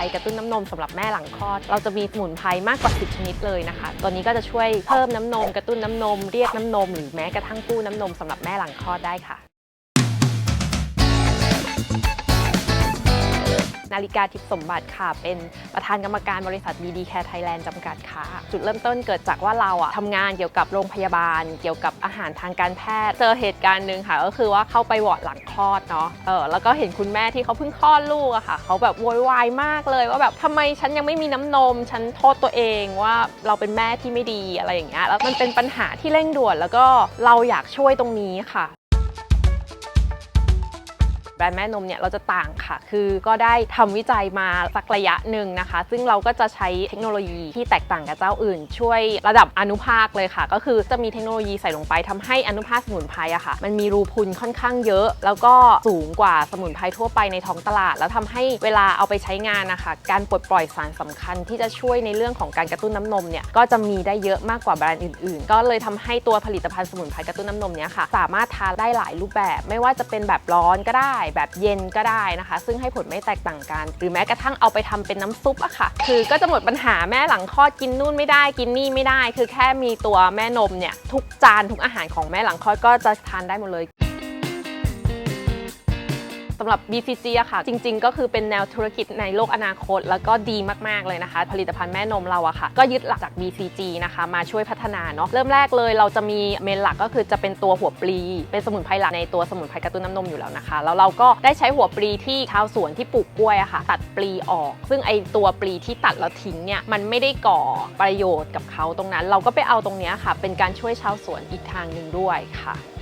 รกระตุ้นน้ำนมสำหรับแม่หลังคลอด เราจะมีสมุนไพรมากกว่า 10 ชนิดเลยนะคะ ตัวนี้ก็จะช่วยเพิ่มน้ำนม กระตุ้นน้ำนม เรียกน้ำนม หรือแม้กระทั่งกู้น้ำนมสำหรับแม่หลังคลอดได้ค่ะ นาฬิกาทิพย์สมบัติค่ะ เป็นประธานกรรมการบริษัท BD Care Thailand จำกัดค่ะ จุดเริ่มต้นเกิดจากว่าเราอะทำงานเกี่ยวกับโรงพยาบาล เกี่ยวกับอาหารทางการแพทย์ เจอเหตุการณ์หนึ่งค่ะ ก็คือว่าเข้าไปวอร์ดหลังคลอดเนาะ เออ แล้วก็เห็นคุณแม่ที่เขาเพิ่งคลอดลูกอะค่ะ เขาแบบโวยวายมากเลยว่าแบบทำไมฉันยังไม่มีน้ำนม ฉันโทษตัวเองว่าเราเป็นแม่ที่ไม่ดีอะไรอย่างเงี้ย แล้วมันเป็นปัญหาที่เร่งด่วน แล้วก็เราอยากช่วยตรงนี้ค่ะ แบรนด์แม่นมเนี่ยเราจะต่างค่ะ คือก็ได้ทำวิจัยมาสักระยะหนึ่งนะคะ ซึ่งเราก็จะใช้เทคโนโลยีที่แตกต่างกับเจ้าอื่น ช่วยระดับอนุภาคเลยค่ะ ก็คือจะมีเทคโนโลยีใส่ลงไปทำให้อนุภาคสมุนไพรอะค่ะ มันมีรูพุนค่อนข้างเยอะ แล้วก็สูงกว่าสมุนไพรทั่วไปในท้องตลาด แล้วทำให้เวลาเอาไปใช้งานนะคะ การปลดปล่อยสารสำคัญที่จะช่วยในเรื่องของการกระตุ้นน้ำนมเนี่ยก็จะมีได้เยอะมากกว่าแบรนด์อื่น ๆ ก็เลยทำให้ตัวผลิตภัณฑ์สมุนไพรกระตุ้นน้ำนมเนี่ยค่ะสามารถทานได้หลายรูปแบบ ไม่ว่าจะเป็นแบบร้อนก็ได้แบบเย็นก็ได้นะคะ ซึ่งให้ผลไม่แตกต่างกัน หรือแม้กระทั่งเอาไปทำเป็นน้ำซุปอะค่ะ คือก็จะหมดปัญหาแม่หลังคลอดกินนู่นไม่ได้กินนี่ไม่ได้ คือแค่มีตัวแม่นมเนี่ยทุกจานทุกอาหารของแม่หลังคลอดก็จะทานได้หมดเลย สำหรับ BCG อะค่ะ จริง ๆ ก็คือเป็นแนวธุรกิจในโลกอนาคต แล้วก็ดีมาก ๆ เลยนะคะ ผลิตภัณฑ์แม่นมเราอะค่ะ ก็ยึดหลักจาก BCG นะคะ มาช่วยพัฒนาเนาะเริ่มแรกเลยเราจะมีเมนหลักก็คือจะเป็นตัวหัวปลี เป็นสมุนไพรหลักในตัวสมุนไพรกระตุ้นน้ำนมอยู่แล้วนะคะ แล้วเราก็ได้ใช้หัวปลีที่ชาวสวนที่ปลูกกล้วยอะค่ะ ตัดปลีออก ซึ่งไอตัวปลีที่ตัดแล้วทิ้งเนี่ยมันไม่ได้ก่อประโยชน์กับเขาตรงนั้น เราก็ไปเอาตรงเนี้ยค่ะ เป็นการช่วยชาวสวนอีกทางหนึ่งด้วยค่ะ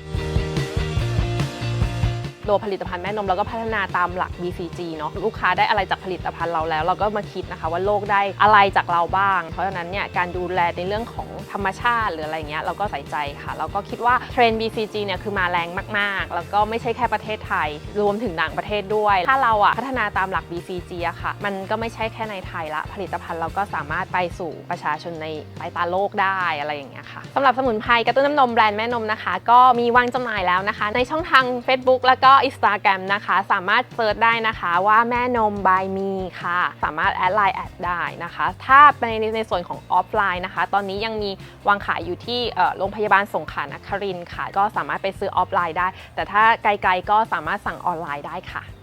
ตัวผลิตภัณฑ์แม่นมเราก็พัฒนาตามหลัก BCG เนาะลูกค้าได้อะไรจากผลิตภัณฑ์เราแล้ว เราก็มาคิดนะคะว่าโลกได้อะไรจากเราบ้าง เพราะฉะนั้นเนี่ยการดูแลในเรื่องของธรรมชาติหรืออะไรเงี้ยเราก็ใส่ใจค่ะ เราก็คิดว่าเทรนด์ BCG เนี่ยคือมาแรงมาก ๆ แล้วก็ไม่ใช่แค่ประเทศไทย รวมถึงต่างประเทศด้วย ถ้าเราอะพัฒนาตามหลัก BCG อะค่ะ มันก็ไม่ใช่แค่ในไทยละ ผลิตภัณฑ์เราก็สามารถไปสู่ประชาชนในสายตาโลกได้อะไรอย่างเงี้ยค่ะสำหรับสมุนไพรกระตุ้นน้ำนมแบรนด์แม่นมนะคะ ก็มีวางจำหน่ายแล้วนะคะ ในช่องทาง Facebook แล้วก็ Instagram นะคะ สามารถเซิร์ชได้นะคะว่าแม่นมบายมีค่ะ สามารถแอดไลน์แอดได้นะคะ ถ้าในในส่วนของออฟไลน์นะคะ ตอนนี้ยังมีวางขายอยู่ที่โรงพยาบาลสงขลานครินค่ะ ก็สามารถไปซื้อออฟไลน์ได้ แต่ถ้าไกลๆก็สามารถสั่งออนไลน์ได้ค่ะ